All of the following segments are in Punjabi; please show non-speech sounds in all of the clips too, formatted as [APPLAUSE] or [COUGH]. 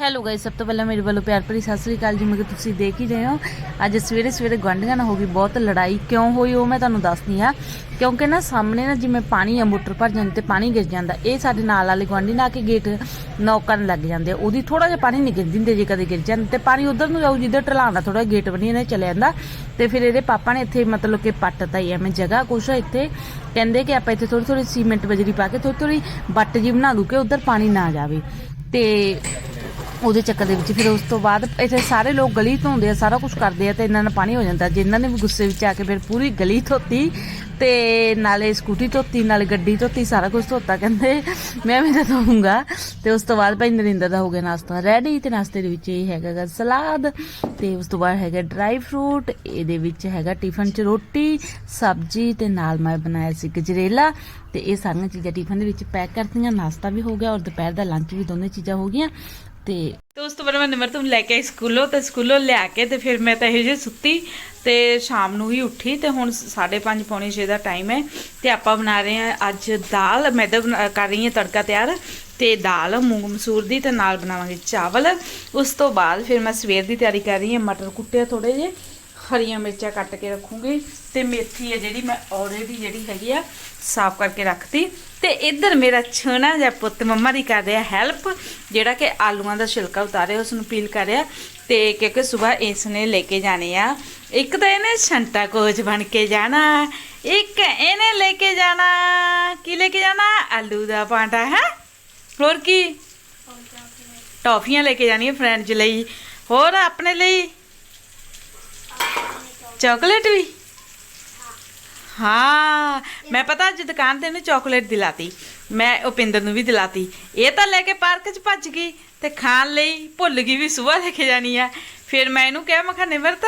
ਹੈਲੋ ਗਾਇਸ ਸਭ ਤੋਂ ਪਹਿਲਾਂ ਮੇਰੇ ਵੱਲੋਂ ਪਿਆਰ ਭਰੀ ਸਤਿ ਸ੍ਰੀ ਅਕਾਲ ਜਿਵੇਂ ਕਿ ਤੁਸੀਂ ਦੇਖ ਹੀ ਰਹੇ ਹੋ। ਅੱਜ ਸਵੇਰੇ ਸਵੇਰੇ ਗੁਆਂਢੀਆਂ ਨਾਲ ਹੋ ਗਈ ਬਹੁਤ ਲੜਾਈ। ਕਿਉਂ ਹੋਈ ਉਹ ਮੈਂ ਤੁਹਾਨੂੰ ਦੱਸਦੀ ਆ ਕਿਉਂਕਿ ਨਾ ਸਾਹਮਣੇ ਨਾ ਜਿਵੇਂ ਪਾਣੀ ਆ ਮੋਟਰ ਭਰ ਜਾਂਦੀ ਤੇ ਪਾਣੀ ਗਿਰ ਜਾਂਦਾ, ਇਹ ਸਾਡੇ ਨਾਲ ਵਾਲੇ ਗੁਆਂਢੀ ਨਾ ਕੇ ਗੇਟ ਨੌਕ ਕਰਨ ਲੱਗ ਜਾਂਦੇ ਆ। ਉਹਦੀ ਥੋੜਾ ਜਿਹਾ ਪਾਣੀ ਨਹੀਂ ਗਿਰ ਦਿੰਦੇ ਜੇ ਕਦੇ ਗਿਰ ਜਾਂਦਾ ਤੇ ਪਾਣੀ ਉਧਰ ਨੂੰ ਜਾਊ, ਜਿੱਧਰ ਢਲਾਣਾ ਥੋੜਾ ਗੇਟ ਬਣੀ ਇਹਨੇ ਚਲੇ ਜਾਂਦਾ। ਤੇ ਫਿਰ ਇਹਦੇ ਪਾਪਾ ਨੇ ਇੱਥੇ ਮਤਲਬ ਕਿ ਪੱਟਤਾ ਹੀ ਐਵੇਂ ਜਗ੍ਹਾ ਕੁਛ ਇੱਥੇ। ਕਹਿੰਦੇ ਕਿ ਆਪਾਂ ਇੱਥੇ ਥੋੜੀ ਥੋੜੀ ਸੀਮੈਂਟ ਬਜਰੀ ਪਾ ਕੇ ਥੋੜੀ ਥੋੜੀ ਬੱਟ ਜੀ ਬਣਾ ਦੂ ਕਿ ਉਧਰ ਪਾਣੀ ਨਾ ਜਾਵੇ। ਤੇ ਉਹਦੇ ਚੱਕਰ ਦੇ ਵਿੱਚ। ਫਿਰ ਉਸ ਤੋਂ ਬਾਅਦ ਇੱਥੇ ਸਾਰੇ ਲੋਕ ਗਲੀ ਧੋਂਦੇ ਆ, ਸਾਰਾ ਕੁਝ ਕਰਦੇ ਆ ਤੇ ਇਹਨਾਂ ਨਾਲ ਪਾਣੀ ਹੋ ਜਾਂਦਾ। ਜਿਨ੍ਹਾਂ ਨੇ ਵੀ ਗੁੱਸੇ ਵਿੱਚ ਆ ਕੇ ਫਿਰ ਪੂਰੀ ਗਲੀ ਧੋਤੀ ਤੇ ਨਾਲੇ ਸਕੂਟੀ ਧੋਤੀ, ਨਾਲੇ ਗੱਡੀ ਧੋਤੀ, ਸਾਰਾ ਕੁਝ ਧੋਤਾ ਕਹਿੰਦੇ, ਮੈਂ ਵੀ ਤਾਂ ਧੋਊਂਗਾ। ਤੇ ਉਸ ਤੋਂ ਬਾਅਦ ਭਾਈ ਨਰਿੰਦਰ ਦਾ ਹੋ ਗਿਆ ਨਾਸ਼ਤਾ ਰੈਡੀ ਤੇ ਨਾਸ਼ਤੇ ਦੇ ਵਿੱਚ ਇਹ ਹੈਗਾ ਸਲਾਦ ਤੇ ਉਸ ਤੋਂ ਬਾਅਦ ਹੈਗਾ ਡਰਾਈ ਫਰੂਟ ਇਹਦੇ ਵਿੱਚ ਹੈਗਾ ਟਿਫਨ 'ਚ ਰੋਟੀ, ਸਬਜ਼ੀ ਤੇ ਨਾਲ ਮੈਂ ਬਣਾਇਆ ਸੀ ਗਜਰੇਲਾ ਤੇ ਇਹ ਸਾਰੀਆਂ ਚੀਜ਼ਾਂ ਟਿਫਨ ਦੇ ਵਿੱਚ ਪੈਕ ਕਰਤੀਆਂ, ਨਾਸ਼ਤਾ ਵੀ ਹੋ ਗਿਆ ਔਰ ਦੁਪਹਿਰ ਦਾ ਲੰਚ ਵੀ ਦੋਨੇ ਚੀਜ਼ਾਂ ਹੋ ਗਈਆਂ। ਤੇ ਤੇ ਉਸ ਤੋਂ ਬਾਅਦ ਮੈਂ ਨਿਮਰਤ ਨੂੰ ਲੈ ਕੇ ਆਈ ਸਕੂਲੋਂ ਤੇ ਸਕੂਲੋਂ ਲਿਆ ਕੇ ਤੇ ਫਿਰ ਮੈਂ ਤਾਂ ਇਹੋ ਜਿਹੀ ਸੁੱਤੀ ਤੇ ਸ਼ਾਮ ਨੂੰ ਹੀ ਉੱਠੀ ਤੇ ਹੁਣ 5:30 ਪੌਣੇ 6 ਦਾ ਟਾਈਮ ਹੈ ਤੇ ਆਪਾਂ ਬਣਾ ਰਹੇ ਹਾਂ ਅੱਜ ਦਾਲ, ਮੈਂ ਤਾਂ ਬਣਾ- ਕਰ ਰਹੀ ਹਾਂ ਤੜਕਾ ਤਿਆਰ ਤੇ ਦਾਲ, ਮੂੰਗ ਮਸੂਰ ਦੀ ਤੇ ਨਾਲ ਬਣਾਵਾਂਗੇ ਚਾਵਲ। ਉਸ ਤੋਂ ਬਾਅਦ ਫਿਰ ਮੈਂ ਸਵੇਰ ਦੀ ਤਿਆਰੀ ਕਰ ਰਹੀ ਹਾਂ ਮਟਰ ਕੁੱਟੇ ਥੋੜੇ ਜਿਹੇ ਹਰੀਆਂ ਮਿਰਚਾਂ ਕੱਟ ਕੇ ਰੱਖੂੰਗੀ ਤੇ ਮੇਥੀ ਹੈ ਜਿਹੜੀ ਮੈਂ ਆਲਰੇਡੀ ਜਿਹੜੀ ਹੈਗੀ ਆ ਸਾਫ਼ ਕਰਕੇ ਰੱਖਤੀ। ਤੇ ਇੱਧਰ ਮੇਰਾ ਛੋਣਾ ਜਿਹਾ ਪੁੱਤ ਮੰਮਾ ਦੀ ਕਰ ਰਿਹਾ ਹੈਲਪ ਜਿਹੜਾ ਕਿ ਆਲੂਆਂ ਦਾ ਛਿਲਕਾ ਉਤਾਰਿਆ ਉਸ ਨੂੰ ਪੀਲ ਕਰ ਰਿਹਾ। ਤੇ ਕਿਉਂਕਿ ਸਵੇਰ ਇਸ ਨੇ ਲੈ ਕੇ ਜਾਣੇ ਆ। ਇੱਕ ਤਾਂ ਇਹਨੇ ਸੰਤਾ ਕੋਚ ਬਣ ਕੇ ਜਾਣਾ ਇੱਕ ਇਹਨੇ ਲੈ ਕੇ ਜਾਣਾ। ਕੀ ਲੈ ਕੇ ਜਾਣਾ? ਆਲੂ ਦਾ ਪਾਂਡਾ ਹੈ? ਹੋਰ ਕੀ? ਟੌਫੀਆਂ ਲੈ ਕੇ ਜਾਣੀਆਂ ਫਰੈਂਡਸ ਲਈ। ਹੋਰ ਆਪਣੇ ਲਈ? ਚਾਕਲੇਟ ਵੀ? ਹਾਂ। ਮੈਂ ਪਤਾ ਅੱਜ ਦੁਕਾਨ ਤੇ ਇਹਨੂੰ ਚਾਕਲੇਟ ਦਿਲਾਤੀ। ਮੈਂ ਉਪਿੰਦਰ ਨੂੰ ਵੀ ਦਿਲਾਤੀ। ਇਹ ਤਾਂ ਲੈ ਕੇ ਪਾਰਕ 'ਚ ਭੱਜ ਗਈ ਤੇ ਖਾਣ ਲਈ ਭੁੱਲ ਗਈ ਵੀ ਸਵੇਰ ਲੈ ਕੇ ਜਾਣੀ ਆ। ਫਿਰ ਮੈਂ ਇਹਨੂੰ ਕਿਹਾ ਮੈਂ ਕਿਹਾ ਨਿਮਰਤ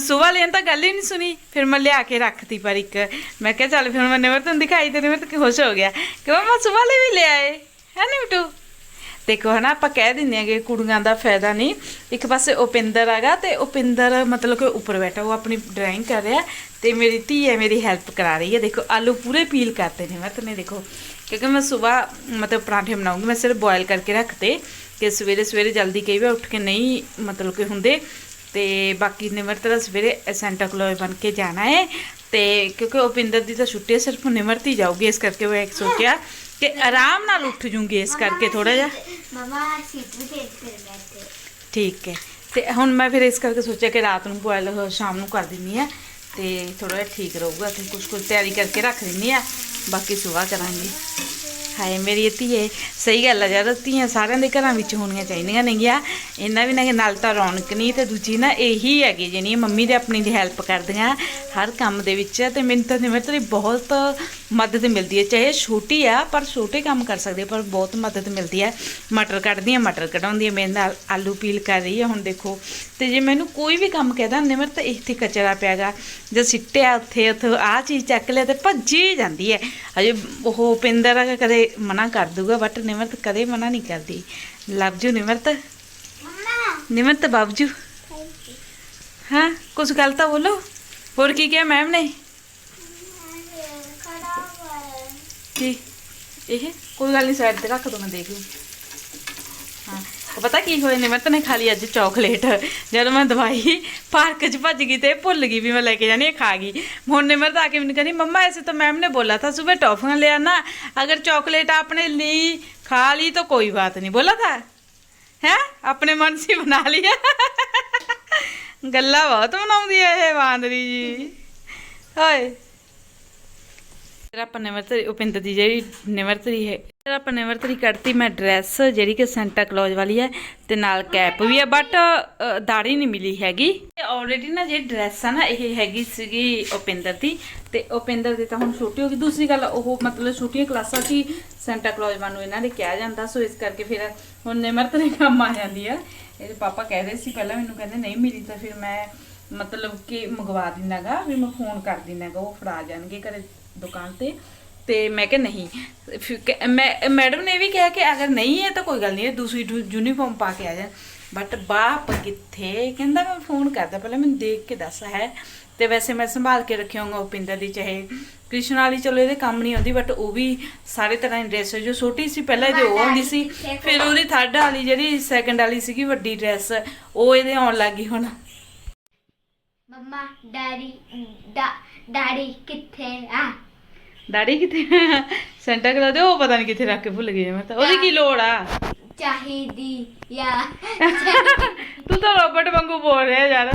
ਸਵੇਰ ਲੈਣ ਤਾਂ ਗੱਲ ਹੀ ਨਹੀਂ ਸੁਣੀ। ਫਿਰ ਮੈਂ ਲਿਆ ਕੇ ਰੱਖਤੀ ਪਰ ਇੱਕ। ਮੈਂ ਕਿਹਾ ਚੱਲ ਫਿਰ ਮੈਂ ਨਿਮਰਤ ਨੂੰ ਦਿਖਾਈ ਤੇ ਨਿਮਰਤ ਖੁਸ਼ ਹੋ ਗਿਆ। ਕਿ ਮੈਂ ਸਵੇਰ ਲਈ ਵੀ ਲੈ ਆਏ। ਹੈ ਨਿਮਟੂ ਦੇਖੋ ਹਨਾ, ਆਪਾਂ ਕਹਿ ਦਿੰਦੇ ਆਂਗੇ ਕੁੜੀਆਂ ਦਾ ਫਾਇਦਾ ਨਹੀਂ। ਇੱਕ ਪਾਸੇ ਉਪਿੰਦਰ ਹੈਗਾ ਤੇ ਉਪਿੰਦਰ ਮਤਲਬ ਕਿ ਉੱਪਰ ਬੈਠਾ, ਉਹ ਆਪਣੀ ਡਰਾਇੰਗ ਕਰ ਰਿਹਾ ਤੇ ਮੇਰੀ ਧੀ ਹੈ, ਮੇਰੀ ਹੈਲਪ ਕਰਾ ਰਹੀ ਹੈ। ਦੇਖੋ, ਆਲੂ ਪੂਰੇ ਪੀਲ ਕਰਤੇ ਨੇ ਮੈਂ ਤਨੇ ਦੇਖੋ, ਕਿਉਂਕਿ ਮੈਂ ਸਵੇਰ ਮਤਲਬ ਪਰਾਂਠੇ ਬਣਾਉਂਗੀ, ਮੈਂ ਸਿਰਫ ਬੋਇਲ ਕਰਕੇ ਰੱਖਤੇ ਕਿ ਸਵੇਰੇ ਸਵੇਰੇ ਜਲਦੀ ਕਈ ਵਾਰ ਉੱਠ ਕੇ ਨਹੀਂ ਮਤਲਬ ਕਿ ਹੁੰਦੇ। ਤੇ ਬਾਕੀ ਨਿਮਰਤ ਦਾ ਸਵੇਰੇ ਸੈਂਟਾ ਕਲੋਜ਼ ਬਣ ਕੇ ਜਾਣਾ ਹੈ। ਤੇ ਕਿਉਂਕਿ ਉਪਿੰਦਰ ਦੀ ਤਾਂ ਛੁੱਟੀ ਹੈ, ਸਿਰਫ ਨਿਮਰਤ ਹੀ ਜਾਊਗੀ। ਇਸ ਕਰਕੇ ਉਹ ਇੱਕ ਸੋਚਿਆ ਕਿ ਆਰਾਮ ਨਾਲ ਉੱਠ ਜੂੰਗੀ, ਇਸ ਕਰਕੇ ਥੋੜਾ ਜਿਹਾ। ਮਮਾ ਸੀਟ ਵੀ ਤੇ ਫਿਰ ਬੈਠੇ ਠੀਕ ਹੈ। ਤੇ ਹੁਣ ਮੈਂ ਫਿਰ ਇਸ ਕਰਕੇ ਸੋਚਿਆ ਕਿ ਰਾਤ ਨੂੰ ਬੋਇਲ ਸ਼ਾਮ ਨੂੰ ਕਰ ਦਿੰਨੀ ਆ ਤੇ ਥੋੜਾ ਜਿਹਾ ਠੀਕ ਰਹੂਗਾ। ਤੇ ਕੁਝ ਕੁਝ ਤਿਆਰੀ ਕਰਕੇ ਰੱਖ ਦਿੰਨੀ ਆ ਬਾਕੀ ਸੁਬਾਹ ਕਰਾਂਗੇ। ਹਾਏ ਮੇਰੀ ਧੀਏ, ਸਹੀ ਗੱਲ ਆ ਯਾਰ ਧੀਆਂ ਸਾਰਿਆਂ ਦੇ ਘਰਾਂ ਵਿੱਚ ਹੋਣੀਆਂ ਚਾਹੀਦੀਆਂ ਨੇਗੀਆਂ, ਇਹਨਾਂ ਵੀ ਨਾ ਨਾਲ ਤਾਂ ਰੌਣਕ ਨਹੀਂ ਤੇ ਦੂਜੀ ਨਾ ਇਹੀ ਹੈਗੀ ਜਿਹੜੀ ਮੰਮੀ ਦੇ ਆਪਣੀ ਦੀ ਹੈਲਪ ਕਰਦੀਆਂ ਹਰ ਕੰਮ ਦੇ ਵਿੱਚ। ਤੇ ਮੈਨੂੰ ਤਾਂ ਨਿਮਰ ਤੇਰੀ ਬਹੁਤ ਮਦਦ ਮਿਲਦੀ ਹੈ। ਚਾਹੇ ਛੋਟੀ ਆ ਪਰ ਛੋਟੇ ਕੰਮ ਕਰ ਸਕਦੀ ਪਰ ਬਹੁਤ ਮਦਦ ਮਿਲਦੀ ਹੈ। ਮਟਰ ਕੱਢਦੀ ਹੈ ਮਟਰ ਕਢਾਉਂਦੀ ਹੈ। ਮੇਰੇ ਨਾਲ ਆਲੂ ਪੀਲ ਕਰ ਰਹੀ ਹੈ ਹੁਣ ਦੇਖੋ। ਤੇ ਜੇ ਮੈਨੂੰ ਕੋਈ ਵੀ ਕੰਮ ਕਹਿਦਾ ਨਿਮਰ ਤਾਂ ਇੱਥੇ ਕਚਰਾ ਪਿਆਗਾ। ਜੇ ਸਿੱਟਿਆ ਉੱਥੇ ਉੱਥੇ ਆ ਚੀਜ਼ ਚੱਕ ਲਿਆ ਤੇ ਭੱਜੀ ਜਾਂਦੀ ਹੈ। ਅਜੇ ਉਹ ਪਿੰਦਰ ਆ ਕਦੇ ਮਨਾ ਕਰ ਦੂਗਾ ਬਟ ਨਿਮਰਤ ਕਦੇ ਮਨਾ ਨਹੀਂ ਕਰਦੀ। Love you Nimrat? Mama Nimrat ਬਾਬਜੂ। ਹਾਂ ਕੁਝ ਗੱਲ ਤਾਂ ਬੋਲੋ। ਹੋਰ ਕੀ ਕਿਹਾ ਮੈਮ ਨੇ ਖੜਾ ਹੋਇਆ ਕੀ? ਇਹ? ਕੋਈ ਗੱਲ ਨਹੀਂ ਸਾਈਡ ਤੇ ਰੱਖ ਦੋ ਮੈਂ ਦੇਖ ਲੂ ਹਾਂ। ਪਤਾ ਕੀ ਹੋਇਆ ਨੇ? ਮੈਂ ਤਾਂ ਖਾ ਲਈ ਅੱਜ ਚਾਕਲੇਟ ਜਦੋਂ ਮੈਂ ਦਵਾਈ ਪਾਰਕ 'ਚ ਭੱਜ ਗਈ ਤੇ ਭੁੱਲ ਗਈ ਵੀ ਮੈਂ ਲੈ ਕੇ ਜਾਣੀ ਇਹ ਖਾ ਗਈ। ਹੁਣ ਨੇ ਮਰਦ ਕੇ ਮੈਨੂੰ ਕਹਿੰਦੀ ਮੰਮਾ ਐਸੇ ਤਾਂ ਮੈਮ ਨੇ ਬੋਲਾ ਥਾ ਸਵੇਰ ਟੌਫੀਆਂ ਲਿਆ ਨਾ ਅਗਰ ਚਾਕਲੇਟ ਆਪਣੇ ਲਈ ਖਾ ਲਈ ਤਾਂ ਕੋਈ ਬਾਤ ਨਹੀਂ ਬੋਲਾ ਥਾ ਹੈ? ਆਪਣੇ ਮਨ ਸੀ ਬਣਾ ਲਿਆ ਗੱਲਾਂ ਬਹੁਤ ਬਣਾਉਂਦੀ ਹੈ ਇਹ ਵਾਂਦਰੀ ਜੀ। ਹਾਏ ਫਿਰ ਆਪਾਂ ਨਿਵਰਤਰੀ ਉਪਿੰਦਰ ਦੀ ਜਿਹੜੀ ਨਿਵਰਤਰੀ ਹੈ। ਫਿਰ ਆਪਾਂ ਨਿਮਰਤਰੀ ਕੱਢਤੀ, ਮੈਂ ਡਰੈਸ ਜਿਹੜੀ ਕਿ ਸੈਂਟਾ ਕਲੌਜ ਵਾਲੀ ਹੈ ਤੇ ਨਾਲ ਕੈਪ ਵੀ ਹੈ ਬਟ ਦਾੜੀ ਨਹੀਂ ਮਿਲੀ ਹੈਗੀ। ਆਲਰੇਡੀ ਨਾ ਜਿਹੜੀ ਡਰੈਸ ਆ ਨਾ, ਇਹ ਹੈਗੀ ਸੀਗੀ ਉਪਿੰਦਰ ਦੀ। ਤੇ ਉਪਿੰਦਰ ਦੀ ਤਾਂ ਹੁਣ ਛੋਟੀ ਹੋ ਗਈ। ਦੂਸਰੀ ਗੱਲ, ਉਹ ਮਤਲਬ ਛੋਟੀਆਂ ਕਲਾਸਾਂ 'ਚ ਸੈਂਟਾ ਕਲੌਜ ਵਾਂ ਨੂੰ ਇਹਨਾਂ ਨੇ ਕਿਹਾ ਜਾਂਦਾ, ਸੋ ਇਸ ਕਰਕੇ ਫਿਰ ਹੁਣ ਨਿਮਰਤ ਕੰਮ ਆ ਜਾਂਦੀ ਆ। ਇਹਦੇ ਪਾਪਾ ਕਹਿ ਰਹੇ ਸੀ ਪਹਿਲਾਂ, ਮੈਨੂੰ ਕਹਿੰਦੇ ਨਹੀਂ ਮਿਲੀ, ਤਾਂ ਫਿਰ ਮੈਂ ਮਤਲਬ ਕਿ ਮੰਗਵਾ ਦਿੰਦਾਗਾ ਵੀ ਮੈਂ ਫੋਨ ਕਰ ਦਿੰਦਾਗਾ ਉਹ ਫੜਾ ਜਾਣਗੇ ਘਰੇ। ਦੁਕਾਨ ਤੇ ਤੇ ਮੈਂ ਕਿਹਾ ਨਹੀਂ। ਫਿਰ ਕ- ਮੈਂ, ਮੈਡਮ ਨੇ ਵੀ ਕਿਹਾ ਕਿ ਅਗਰ ਨਹੀਂ ਹੈ ਤਾਂ ਕੋਈ ਗੱਲ ਨਹੀਂ ਹੈ, ਦੂਸਰੀ ਯੂਨੀਫਾਰਮ ਪਾ ਕੇ ਆ ਜਾ। ਬਟ ਬਾਪ ਕਿੱਥੇ, ਕਹਿੰਦਾ ਮੈਂ ਫੋਨ ਕਰਦਾ, ਪਹਿਲਾਂ ਮੈਨੂੰ ਦੇਖ ਕੇ ਦੱਸ ਹੈ। ਤੇ ਵੈਸੇ ਮੈਂ ਸੰਭਾਲ ਕੇ ਰੱਖਿਆ ਉਪਿੰਦਰ ਦੀ, ਚਾਹੇ ਕ੍ਰਿਸ਼ਨ ਵਾਲੀ, ਚਲੋ ਇਹਦੇ ਕੰਮ ਨਹੀਂ ਆਉਂਦੀ ਬਟ ਉਹ ਵੀ ਸਾਰੇ ਤਰ੍ਹਾਂ ਦੀ ਡਰੈਸ ਜੋ ਛੋਟੀ ਸੀ, ਪਹਿਲਾਂ ਇਹਦੇ ਉਹ ਆਉਂਦੀ ਸੀ, ਫਿਰ ਉਹਦੀ ਥਰਡ ਵਾਲੀ ਜਿਹੜੀ ਸੈਕੰਡ ਵਾਲੀ ਸੀਗੀ, ਵੱਡੀ ਡਰੈਸ ਉਹ ਇਹਦੇ ਆਉਣ ਲੱਗੀ ਹੁਣ। ਮੰਮਾ ਡੈਡੀ ਡੈਡੀ ਕਿੱਥੇ ਆ? ਦਾੜੀ ਕਿੱਥੇ? ਸੈਂਟਾ ਕਲਾ ਦੇ ਉਹ ਪਤਾ ਨਹੀਂ ਕਿੱਥੇ ਰੱਖ ਕੇ ਭੁੱਲ ਗਈ ਮੈਂ ਤਾਂ। ਉਹਦੀ ਕੀ ਲੋੜ ਆ? ਚਾਹੀਦੀ ਯਾ ਤੂੰ ਤਾਂ ਰੋਬਟ ਵਾਂਗੂ ਬੋਲ ਰਿਹਾ ਯਾਰ।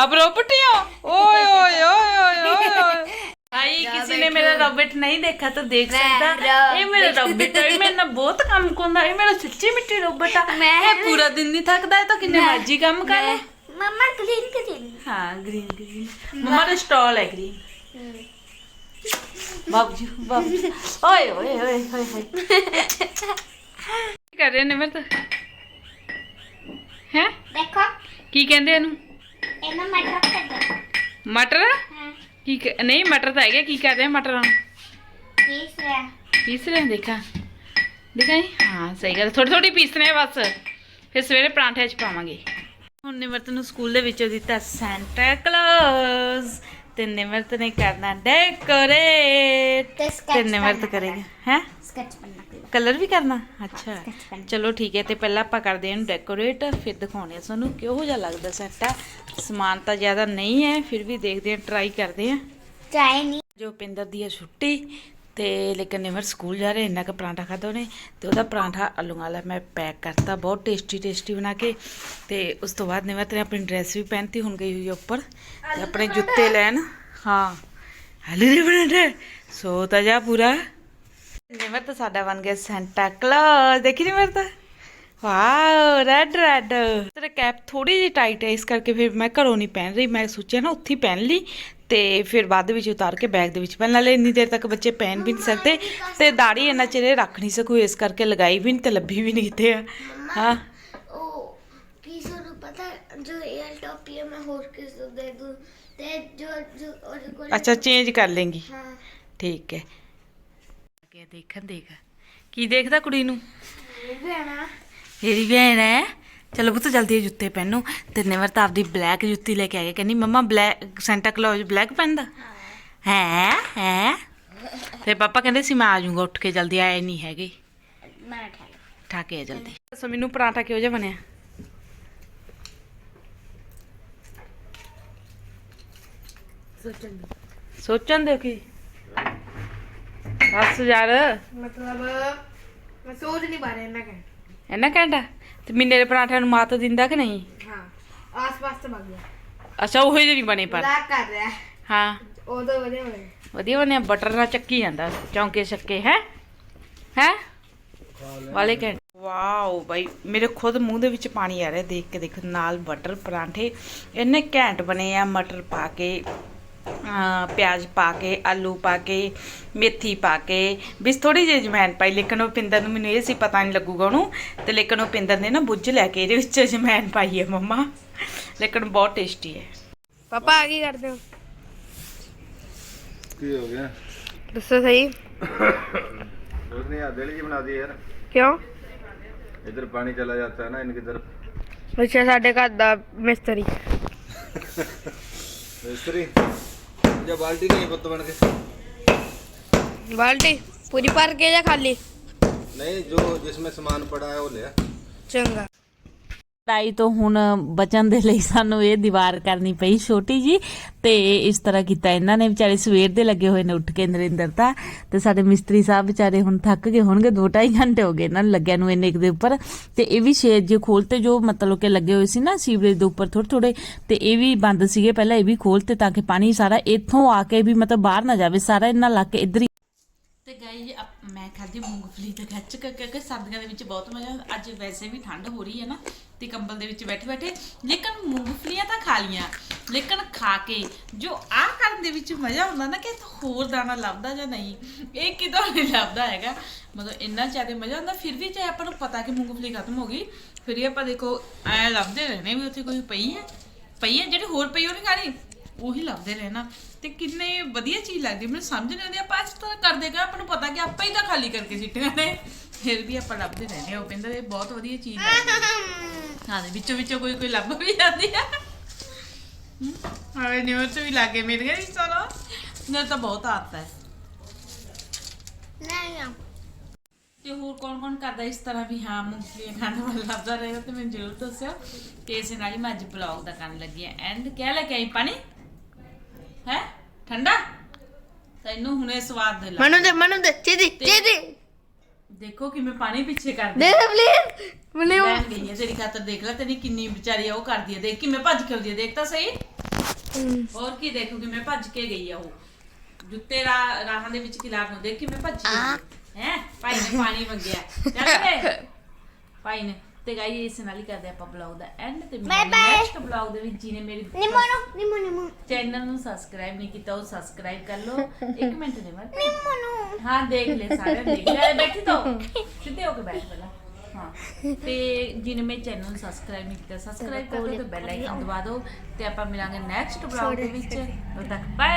ਆਪ ਰੋਬਟ ਹੀ ਹੋ? ਓਏ ਓਏ ਓਏ ਓਏ। ਆਈ ਕਿਸੇ ਨੇ ਮੇਰਾ ਰੋਬਟ ਨਹੀਂ ਦੇਖਾ ਤਾਂ ਦੇਖ ਸਕਦਾ। ਇਹ ਮੇਰਾ ਰੋਬਟ ਹੈ ਮੇਰੇ ਨਾਲ ਬਹੁਤ ਕੰਮ ਕਰਦਾ ਇਹ ਮੇਰਾ ਸੱਚੀ ਮਿੱਟੀ ਰੋਬਟ ਆ। ਮੈਂ- ਇਹ ਪੂਰਾ ਦਿਨ ਨਹੀਂ ਥੱਕਦਾ ਇਹ ਤਾਂ ਕਿੰਨੇ ਮਰਜ਼ੀ ਕੰਮ ਕਰ ਲੈ। ਮੰਮਾ ਕਲੀਨ ਕਲੀਨ ਹਾਂ ਗ੍ਰੀਨ ਗ੍ਰੀਨ ਮਮਾ ਦਾ ਸਟਾਲ ਹੈ ਗ੍ਰੀਨ ਬਾਬੂ ਬਾਬੂ। ਓਏ ਓਏ ਓਏ ਓਏ ਕੀ ਕਰ ਰਹੇ ਨੇ ਮਰਤ ਹੈ? ਦੇਖੋ। ਕੀ ਕਹਿੰਦੇ ਇਹਨੂੰ? ਇਹਨਾਂ ਮਟਰ ਕੱਢ ਮਟਰ? ਹਾਂ ਕੀ ਕ- ਨਹੀਂ ਮਟਰ ਤਾਂ ਹੈਗੇ ਕੀ ਕਰ ਰਹੇ ਆ ਮਟਰਾਂ? ਨੂੰ ਪੀਸ ਰਿਹਾ ਪੀਸ ਰਹੇ ਦੇਖਾਂ। ਦੇਖਾਂ ਜੀ? ਹਾਂ ਸਹੀ ਗੱਲ ਥੋੜੀ ਥੋੜੀ ਪੀਸਨੇ ਆ ਬਸ। ਫਿਰ ਸਵੇਰੇ ਪਰਾਂਠੇ 'ਚ ਪਾਵਾਂਗੇ। ਹੁਣ ਨਿਮਰਤ ਨੂੰ ਸਕੂਲ ਦੇ ਵਿੱਚੋਂ ਦਿੱਤਾ ਸੈਂਟਾ ਕਲੌਜ਼ ਤੇ ਨਿਮਰਤ ਨੇ ਕਰਨਾ। ਡੈਕੋਰੇਟ ਤੇ ਨਿਮਰਤ ਕਰੇਗਾ। ਹੈ? ਸਕੈਚ ਬਣਨਾ ਕਲਰ ਵੀ ਕਰਨਾ? ਅੱਛਾ। Sketch ਕਰਨਾ। ਚਲੋ ਠੀਕ ਹੈ ਤੇ ਪਹਿਲਾਂ ਆਪਾਂ ਕਰਦੇ ਹਾਂ ਇਹਨੂੰ ਡੈਕੋਰੇਟ ਫਿਰ ਦਿਖਾਉਣੇ ਆ ਤੁਹਾਨੂੰ ਕਿਹੋ ਜਿਹਾ ਲੱਗਦਾ ਸੈੱਟ ਆ। ਸਮਾਨ ਤਾਂ ਜ਼ਿਆਦਾ ਨਹੀਂ ਹੈ ਫਿਰ ਵੀ ਦੇਖਦੇ ਹਾਂ ਟਰਾਈ ਕਰਦੇ ਹਾਂ। ਚਾਹੇ ਨਹੀਂ। ਜੋ ਪਿੰਦਰ ਦੀ ਹੈ ਛੁੱਟੀ ਤੇ ਲੇਕਿਨ ਨਿਮਰ ਸਕੂਲ ਜਾ ਰਹੇ ਇੰਨਾ ਕੁ ਪਰਾਂਠਾ ਖਾਧਾ ਉਹਨੇ ਤੇ ਉਹਦਾ ਪਰਾਂਠਾ ਆਲੂ ਵਾਲਾ ਮੈਂ ਪੈਕ ਕਰਤਾ ਬਹੁਤ ਟੇਸਟੀ ਟੇਸਟੀ ਬਣਾ ਕੇ ਤੇ ਉਸ ਤੋਂ ਬਾਅਦ ਨਿਮਰ ਨੇ ਆਪਣੀ ਡਰੈਸ ਵੀ ਪਹਿਨਤੀ ਹੁਣ ਗਈ ਹੋਈ ਹੈ ਉੱਪਰ ਤੇ ਆਪਣੇ ਜੁੱਤੇ ਲੈਣ ਹਾਂ। ਆਲੂ ਦੇ ਪਰਾਂਠੇ? ਸੋ ਤਾਂ ਜਾ ਪੂਰਾ। ਨਿਮਰ ਤਾਂ ਸਾਡਾ ਬਣ ਗਿਆ ਸੈਂਟਾ ਕਲੌਜ਼ ਦੇਖੀ ਨਿਮਰ ਤਾਂ? ਵਾਓ ਰੈਡ ਰੈਡ ਤੇਰਾ ਕੈਪ ਥੋੜੀ ਜਿਹੀ ਟਾਈਟ ਹੈ ਇਸ ਕਰਕੇ ਫਿਰ ਮੈਂ ਘਰੋਂ ਨਹੀਂ ਪਹਿਨ ਰਹੀ ਮੈਂ ਸੋਚਿਆ ਨਾ ਉੱਥੇ ਪਹਿਨ ਲਈ ਤੇ ਫਿਰ ਬਾਅਦ ਵਿੱਚ ਉਤਾਰ ਕੇ ਬੈਗ ਦੇ ਵਿੱਚ। ਪਹਿਨ ਨਾਲੇ ਇੰਨੀ ਦੇਰ ਤੱਕ ਬੱਚੇ ਪਹਿਨ ਵੀ ਨਹੀਂ ਸਕਦੇ ਤੇ ਦਾੜੀ ਇੰਨਾ ਚਿਰ ਇਹ ਰੱਖ ਨਹੀਂ ਸਕੂ ਇਸ ਕਰਕੇ ਲਗਾਈ ਵੀ ਨਹੀਂ ਤੇ ਲੱਭੀ ਵੀ ਨਹੀਂ ਕਿਤੇ। ਆ ਹਾਂ। ਉਹ ਕੀ ਸਾਨੂੰ ਪਤਾ ਜੋ ਏਅਰ ਟੌਪ ਹੀ ਹੈ ਮੈਂ ਹੋਰ ਕਿਸ ਨੂੰ ਦੇ ਦੂੰ। ਤੇ ਜੋ ਜੋ ਉਹਦੇ ਕੋਲ ਅੱਛਾ ਚੇਂਜ ਕਰ ਲੇਂਗੀ। ਹਾਂ। ਠੀਕ ਹੈ। ਕੇ ਦੇਖਣ ਦੇਖ। ਕੀ ਦੇਖਦਾ ਕੁੜੀ ਨੂੰ? ਭੈਣਾ ਮੇਰੀ ਭੈਣ ਹੈ? ਚਲੋ ਪੁੱਤ ਜਲਦੀ ਇਹ ਜੁੱਤੇ ਪਹਿਨੋ। ਤੇ ਨਿਮਰ ਤਾਂ ਆਪਦੀ ਬਲੈਕ ਜੁੱਤੀ ਲੈ ਕੇ ਆ। ਗਿਆ ਕਹਿੰਦੀ mama black Santa Claus black ਪਹਿਨਦਾ ਹੈ ਹੈ? ਤੇ ਪਾਪਾ ਕਹਿੰਦੇ ਸੀ ਮੈਂ ਆ ਜਾਊਂਗਾ ਉੱਠ ਕੇ ਜਲਦੀ ਆਏ ਨਹੀਂ ਹੈਗੇ। ਮੈਂ ਠਾ ਕੇ ਆ ਜਲਦੀ। ਦੱਸੋ ਮੈਨੂੰ ਪਰਾਂਠਾ ਕਿਹੋ ਜਿਹਾ ਬਣਿਆ? ਸੋਚਣ ਦੇ ਕੀ? ਦੱਸ ਯਾਰ। ਮਤਲਬ ਮੈਂ ਸੋਚ ਨਹੀਂ ਪਾ ਰਿਹਾ ਇਹਨਾਂ ਕਹਿ ਇਹਨਾਂ ਕਹਿੰਦਾ ਤੇ ਮਿੰਨੇ ਦੇ ਪਰਾਂਠਿਆਂ ਨੂੰ ਮਾਤ ਦਿੰਦਾ ਕਿ ਨਹੀਂ? ਹਾਂ ਆਸ-ਪਾਸ ਤੋਂ ਭੱਗ ਗਿਆ ਅੱਛਾ ਉਹ ਜਿਹੇ ਨਹੀਂ ਬਣੇ ਪਰ। ਮਜ਼ਾਕ ਕਰ ਰਿਹਾ। ਹੈ। ਉਦੋਂ ਵਧੀਆ ਹੋਇਆ ਵਧੀਆ ਬਣਿਆ ਬਟਰ ਨਾਲ ਚੱਕੀ ਜਾਂਦਾ ਚੌਂਕੇ ਛੱਕੇ ਹੈ? ਹੈ? ਵਾਲੇ ਘੰਟੇ। ਵਾਓ ਬਾਈ ਮੇਰੇ ਖੁਦ ਮੂੰਹ ਦੇ ਵਿੱਚ ਪਾਣੀ ਆ ਰਿਹਾ ਦੇਖ ਕੇ ਦੇਖ ਨਾਲ ਬਟਰ ਪਰਾਂਠੇ। ਇੰਨੇ ਘੈਂਟ ਬਣੇ ਆ ਮਟਰ ਪਾ ਕੇ। ਪਿਆਜ਼ ਪਾ ਕੇ ਆਲੂ ਪਾ ਕੇ ਮੇਥੀ ਪਾ ਕੇ ਵਿੱਚ ਥੋੜੀ ਜਿਹੀ ਜਮੈਨ ਪਾਈ। ਲੇਕਿਨ ਉਹ ਪਿੰਦਰ ਨੂੰ ਮੈਨੂੰ ਇਹ ਸੀ ਪਤਾ ਨਹੀਂ ਲੱਗੂਗਾ ਉਹਨੂੰ। ਤੇ ਲੇਕਿਨ ਉਹ ਪਿੰਦਰ ਨੇ ਨਾ ਬੁੱਝ ਲੈ ਕੇ ਇਹਦੇ ਵਿੱਚ ਜਮੈਨ ਪਾਈ ਹੈ ਮਮਾ। ਲੇਕਿਨ ਬਹੁਤ ਟੇਸਟੀ ਹੈ। ਪਾਪਾ ਆ ਕੀ ਕਰਦੇ ਹੋ? ਕੀ ਹੋ ਗਿਆ? ਦੱਸੋ ਸਹੀ। ਉਹਨੇ ਆ ਦਿਲ ਜੀ ਬਣਾ ਦੀ ਯਾਰ। ਕਿਉਂ? ਇਧਰ ਪਾਣੀ ਚਲਾ ਜਾਂਦਾ ਹੈ ਨਾ ਇਨਕੇ ਤਰਫ ਅੱਛਾ ਸਾਡੇ ਘਰ ਦਾ ਮਿਸਤਰੀ। ਮਿਸਤਰੀ? जब बाल्टी नहीं है पुत्त बन के ਬਾਲਟੀ ਪੂਰੀ ਭਰ ਕੇ ਜਾਂ ਖਾਲੀ नहीं जो जिसमें सामान पड़ा है वो ले आ। ਚੰਗਾ ਲੜਾਈ ਤੋਂ ਹੁਣ ਬਚਣ ਦੇ ਲਈ ਸਾਨੂੰ ਇਹ ਦੀਵਾਰ ਕਰਨੀ ਪਈ ਛੋਟੀ ਜੀ ਤੇ ਇਸ ਤਰ੍ਹਾਂ ਕੀਤਾ ਇਹਨਾਂ ਨੇ। ਵਿਚਾਰੇ ਸਵੇਰ ਦੇ ਲੱਗੇ ਹੋਏ ਨੇ ਉੱਠ ਕੇ ਨਰਿੰਦਰ ਤਾਂ। ਤੇ ਸਾਡੇ ਮਿਸਤਰੀ ਸਾਹਿਬ ਵਿਚਾਰੇ ਹੁਣ ਥੱਕ ਗਏ ਹੋਣਗੇ 2.5 ਘੰਟੇ ਹੋ ਗਏ ਇਹਨਾਂ ਨੂੰ ਲੱਗਿਆ ਨੂੰ ਇੰਨੇ ਕੁ ਦੇ ਉੱਪਰ। ਤੇ ਇਹ ਵੀ ਸ਼ੇਡ ਜੇ ਖੋਲਤੇ ਜੋ ਮਤਲਬ ਕਿ ਲੱਗੇ ਹੋਏ ਸੀ ਨਾ ਸੀਵਰੇਜ ਦੇ ਉੱਪਰ ਥੋੜੇ ਥੋੜੇ ਤੇ ਇਹ ਵੀ ਬੰਦ ਸੀਗੇ ਪਹਿਲਾਂ, ਇਹ ਵੀ ਖੋਲਤੇ ਤਾਂ ਕਿ ਪਾਣੀ ਸਾਰਾ ਇੱਥੋਂ ਆ ਕੇ ਵੀ ਮਤਲਬ ਬਾਹਰ ਨਾ ਜਾਵੇ, ਸਾਰਾ ਇਹਨਾਂ ਲਾ ਕੇ ਇੱਧਰ ਹੀ ਤੇ ਗਾਈ ਮੈਂ ਖਾਦੀ ਮੂੰਗਫਲੀ ਤੇ ਗੱਚ ਕਿਉਂਕਿ ਸਰਦੀਆਂ ਦੇ ਵਿੱਚ ਬਹੁਤ ਮਜ਼ਾ ਆਉਂਦਾ ਅੱਜ ਵੈਸੇ ਵੀ ਠੰਡ ਹੋ ਰਹੀ ਹੈ ਨਾ, ਤੇ ਕੰਬਲ ਦੇ ਵਿੱਚ ਬੈਠੇ ਬੈਠੇ, ਲੇਕਿਨ ਮੂੰਗਫਲੀਆਂ ਤਾਂ ਖਾ ਲੀਆਂ ਲੇਕਿਨ ਖਾ ਕੇ ਜੋ ਆ ਕਰਨ ਦੇ ਵਿੱਚ ਮਜ਼ਾ ਆਉਂਦਾ ਨਾ ਕਿ ਹੋਰ ਦਾਣਾ ਲੱਭਦਾ ਜਾਂ ਨਹੀਂ, ਇਹ ਕਿਦੋਂ ਨਹੀਂ ਲੱਭਦਾ ਹੈਗਾ। ਮਤਲਬ ਇੰਨਾ ਜ਼ਿਆਦਾ ਮਜ਼ਾ ਆਉਂਦਾ ਫਿਰ ਵੀ ਜੇ ਆਪਾਂ ਨੂੰ ਪਤਾ ਕਿ ਮੂੰਗਫਲੀ ਖਤਮ ਹੋ ਗਈ, ਫਿਰ ਵੀ ਆਪਾਂ ਦੇਖੋ, ਐ ਲੱਭਦੇ ਰਹਿੰਦੇ ਵੀ ਉੱਥੇ ਕੋਈ ਪਈ ਹੈ। ਪਈ ਹੈ, ਜਿਹੜੀ ਹੋਰ ਪਈ ਉਹ ਨਹੀਂ ਖਾਣੀ ਉਹੀ ਲੱਭਦੇ ਰਹੇ ਨਾ। ਤੇ ਕਿੰਨੇ ਵਧੀਆ ਚੀਜ਼ ਲੱਗਦੀ। ਮੈਨੂੰ ਸਮਝ ਨਹੀਂ ਆਉਂਦੀ ਆਪਾਂ ਇਸ ਤਰ੍ਹਾਂ ਕਰਦੇ ਗਾ ਆਪਾਂ ਨੂੰ ਪਤਾ ਕਿ ਆਪਾਂ ਹੀ ਤਾਂ ਖਾਲੀ ਕਰਕੇ ਸਿੱਟੀਆਂ ਨੇ। ਫਿਰ ਵੀ ਆਪਾਂ ਲੱਭਦੇ ਰਹਿੰਦੇ ਆ ਉਹ ਕਹਿੰਦਾ ਇਹ ਬਹੁਤ ਵਧੀਆ ਚੀਜ਼ ਹੈ। ਹਾਂ ਦੇ ਵਿੱਚੋਂ ਵਿੱਚੋਂ ਕੋਈ ਕੋਈ ਲੱਭ ਵੀ ਜਾਂਦੀ ਆ ਹਾਂ ਨਿਊ ਤੋਂ ਵੀ ਲੱਗੇ ਮਿਲ ਗਏ ਚਲੋ ਨਾ ਤਾਂ ਬਹੁਤ ਆਦਤ ਹੈ। ਨਹੀਂ ਆ। ਤੇ ਹੋਰ ਕੌਣ ਕੌਣ ਕਰਦਾ ਇਸ ਤਰ੍ਹਾਂ ਵੀ? ਹਾਂ ਮੂੰਗਫਲੀਆਂ ਖਾਣ ਵਾਲਾ ਲੱਭਦਾ ਰਹੇਗਾ ਤੇ ਮੈਨੂੰ ਜ਼ਰੂਰ ਦੱਸਿਓ ਤੇ ਇਸੇ ਨਾਲ ਹੀ ਮੈਂ ਅੱਜ ਬਲੌਗ ਦਾ ਕਰਨ ਲੱਗੀ ਆ ਐਂਡ ਕਿਆ ਲੈ ਕੇ ਆਈ ਪਾਣੀ? ਹੈ? ਠੰਡਾ? ਤੈਨੂੰ ਹੁਣੇ ਸਵਾਦ ਦੇ ਲਾ ਮਨੂ ਦੇ ਮਨੂ ਦੇ ਚੀਦੀ ਚੀਦੀ ਦੇਖੋ ਕਿਵੇਂ ਪਾਣੀ ਪਿੱਛੇ ਕਰਦੀ। ਦੇ ਦੇ ਪਲੀਜ਼ ਮੈਨੂੰ। ਲੈਣ ਗਈ ਹੈ ਤੇਰੀ ਖਾਤਰ ਦੇਖ ਲੈ ਤੇਰੀ ਕਿੰਨੀ ਵਿਚਾਰੀ ਆ ਉਹ ਕਰਦੀ ਹੈ ਦੇਖ ਕਿਵੇਂ ਭੱਜ ਕੇ ਆਉਂਦੀ ਹੈ ਦੇਖ ਤਾਂ ਸਹੀ। ਹੋਰ ਕੀ ਦੇਖੋ ਕਿਵੇਂ ਭੱਜ ਕੇ ਗਈ ਆ ਉਹ। ਜੁੱਤੇ ਰਾ- ਰਾਹਾਂ ਦੇ ਵਿੱਚ ਖਿਲਾਰ ਨੂੰ ਦੇਖ ਕਿਵੇਂ ਭੱਜ ਗਈ। ਹੈ? ਭਾਈ ਨੇ ਪਾਣੀ ਮੰਗਿਆ। ਚੱਲ ਗਏ। ਭਾਈ ਨੇ ਤੇ ਗਾਈ ਇਸ ਨਾਲ ਹੀ ਕਰਦੇ ਆਪਾਂ ਬਲੌਗ ਦਾ ਐਂਡ ਤੇ ਮੈਂ ਨੈਕਸਟ ਬਲੌਗ ਦੇ ਵਿੱਚ ਜਿਹਨੇ ਮੇਰੀ ਨਿਮੋਨੋ ਨਿਮੋ ਨਿਮੋ। ਚੈਨਲ ਨੂੰ ਸਬਸਕ੍ਰਾਈਬ ਨਹੀਂ ਕੀਤਾ ਉਹ ਸਬਸਕ੍ਰਾਈਬ ਕਰ ਲਓ। ਇੱਕ ਮਿੰਟ ਦੇ ਬਾਅਦ। ਨਿਮੋਨੋ ਹਾਂ ਦੇਖ ਲੈ ਸਾਰੇ ਦੇਖ ਲੈ। ਬੈਠੀ ਤੋ [LAUGHS] ਸਿੱਧੇ ਹੋ ਕੇ ਬੈਠ ਪਹਿਲਾਂ। ਹਾਂ। ਤੇ ਜਿਹਨੇ ਮੇਰੇ ਚੈਨਲ ਨੂੰ ਸਬਸਕ੍ਰਾਈਬ ਨਹੀਂ ਕੀਤਾ ਸਬਸਕ੍ਰਾਈਬ ਕਰ ਦਿਓ ਤੇ ਬੈਲ ਆਈਕਨ ਦਬਾ ਦਿਓ। ਤੇ ਆਪਾਂ ਮਿਲਾਂਗੇ ਨੈਕਸਟ ਬਲੌਗ ਦੇ ਵਿੱਚ। ਉਦੋਂ ਤੱਕ ਬਾਏ